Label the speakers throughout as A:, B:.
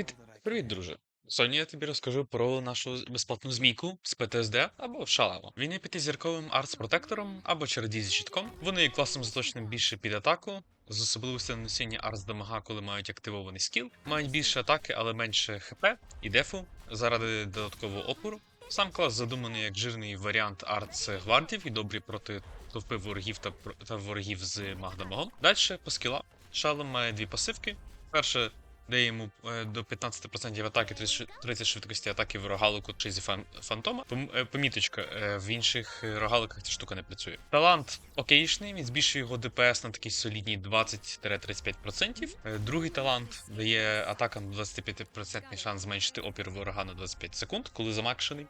A: Привіт, привіт, друже. Сьогодні я тобі розкажу про нашу безплатну змійку з ПТСД або Шалемо. Він є п'ятизірковим артс-протектором або чародій зі щитком. Вони є класом заточеним більше під атаку, з особливостю нанесення арс дамага, коли мають активований скіл. Мають більше атаки, але менше ХП і дефу заради додаткового опору. Сам клас задуманий як жирний варіант арт гвардів і добрий проти товпи ворогів та, та ворогів з магдамагом. Далі по скілам. Шалом має дві пасивки. Перше дає йому е, до 15% атаки, 30 30 швидкості атаки в рогалику чи зі фантома. Е, Поміточка, е, в інших рогаликах ця штука не працює. Талант окейшний, він збільшує його ДПС на такий солідні 20-35%. Е, Другий талант дає атакам 25% шанс зменшити опір ворога на 25 секунд, коли замакшений.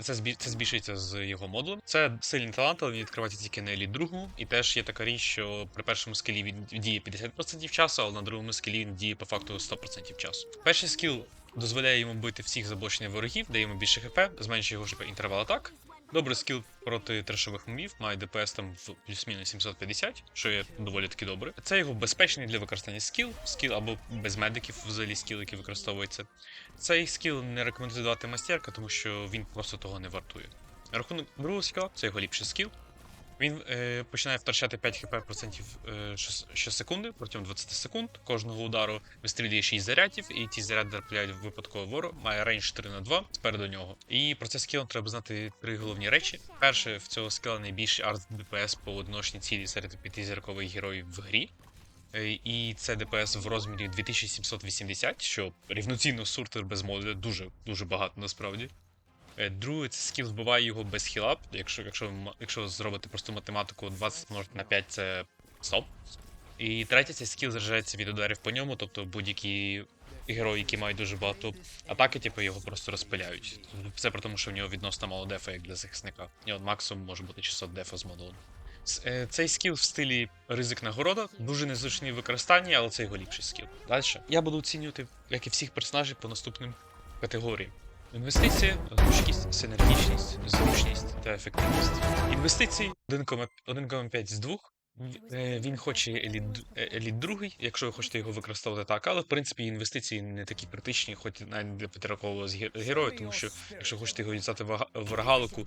A: Це, це збільшується з його модулем. Це сильний талант, але він відкривається тільки на еліт другу. І теж є така річ, що при першому скілі він діє 50% часу, але на другому скілі він діє по факту 100% часу. Перший скіл дозволяє йому бити всіх заблочених ворогів, дає йому більше хп, зменшує його інтервал атак. Добрий скіл проти трешових мумів, має ДПС там в плюс-мінус 750, що є доволі таки добре. Це його безпечний для використання скіл, скіл або без медиків, взагалі скіл, який використовується. Цей скіл не рекомендую давати мастерка, тому що він просто того не вартує. Рахунок другого скіла, це його ліпший скіл. Він е, починає втрачати 5 хп процентів е, щос- щосекунди протягом 20 секунд. Кожного удару вистрілює 6 зарядів, і ті заряди трапляють в випадково ворог. Має рейндж 3 на 2 спереду нього. І про це скіл треба знати три головні речі. Перше, в цього скіла найбільший арт ДПС по одиночній цілі серед п'ятизіркових героїв в грі. Е, І це ДПС в розмірі 2780, що рівноцінно суртер без модуля, дуже дуже багато насправді. Е, Друге, це скіл вбиває його без хілап. Якщо, якщо, якщо ви зробите просту математику, 20 множити на 5 це стоп. І третє, цей скіл заряджається від ударів по ньому, тобто будь-які герої, які мають дуже багато атаки, типу його просто розпиляють. Це при тому, що в нього відносно мало дефа, як для захисника. У нього максимум може бути 600 дефа з модулем. С- е, Цей скіл в стилі ризик нагорода, дуже незручний в використанні, але це його ліпший скіл. Далі я буду оцінювати, як і всіх персонажів, по наступним категоріям. Інвестиції, гнучкість, синергічність, зручність та ефективність. Інвестиції 1,5 1,5 з 2. Е, Він хоче еліт, е, еліт другий, якщо ви хочете його використовувати так, але в принципі інвестиції не такі критичні, хоч навіть для п'ятиракового з ге- героя, тому що якщо хочете його дістати в рогалику,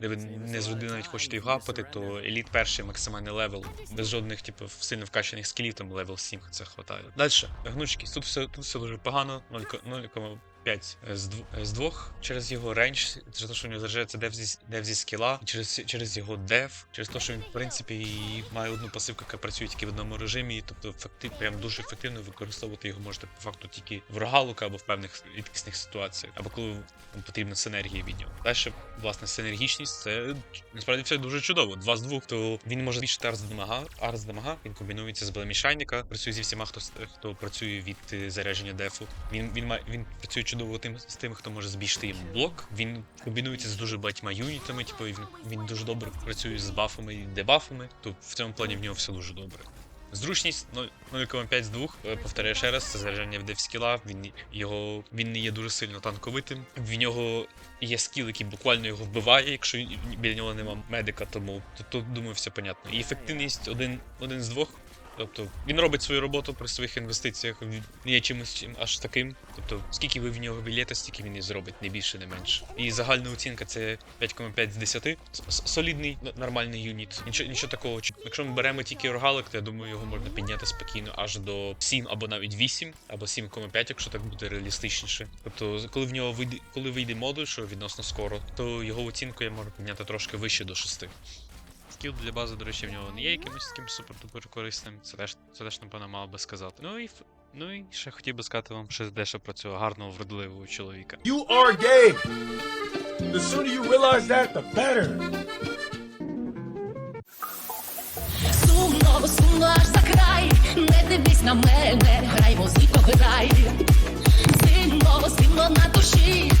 A: де ви не завжди навіть хочете його гапати, то еліт перший максимальний левел, без жодних, типу, сильно вкачаних скілів, там левел 7 це хватає. Далі, гнучкість. Тут все, тут все дуже погано, 0,5 5 з, дв... з двох через його рейндж, через те, що у нього заряджається дев зі, зі скіла, через, через його дев, через те, що він, в принципі, має одну пасивку, яка працює тільки в одному режимі, тобто ефектив, прям дуже ефективно використовувати його можете по факту тільки в рогалука або в певних рідкісних ситуаціях, або коли вам потрібна синергія від нього. Далі, власне, синергічність це насправді все дуже чудово. Два з двох, то він може збільшити арс дамага, арс дамага, він комбінується з блемішайника, працює зі всіма, хто, хто працює від е, зарядження дефу. Він, він, має, він працює чудово тим, з тим, хто може збільшити йому блок. Він комбінується з дуже багатьма юнітами, типу, він, він дуже добре працює з бафами і дебафами, то в цьому плані в нього все дуже добре. Зручність ну, 0,5 з 2, е, повторяю ще раз, це заряджання в дефскіла, він його він не є дуже сильно танковитим. В нього є скіл, який буквально його вбиває, якщо біля нього нема медика, тому тут думаю, все понятно. І ефективність один, один з двох. Тобто він робить свою роботу при своїх інвестиціях, є чимось чим аж таким. Тобто, скільки ви в нього вілєте, стільки він і зробить, не більше, не менше. І загальна оцінка це 5,5 з 10. С- с- Солідний, нормальний юніт. Нічого, нічого такого. Якщо ми беремо тільки рогалик, то я думаю, його можна підняти спокійно аж до 7 або навіть 8, або 7,5, якщо так буде реалістичніше. Тобто, коли в нього вийде, коли вийде модуль, що відносно скоро, то його оцінку я можу підняти трошки вище до 6. Скіл для бази, до речі, в нього не є якимось таким супер-дупер корисним. Це теж, це теж, напевно, мав би сказати. Ну і, ну і ще хотів би сказати вам ще дещо про цього гарного, вродливого чоловіка.
B: You are gay. The sooner you realize that, the better.
C: Сумно, сумно аж за край, не дивись на мене, грай музику, грай. Зимно, зимно на душі,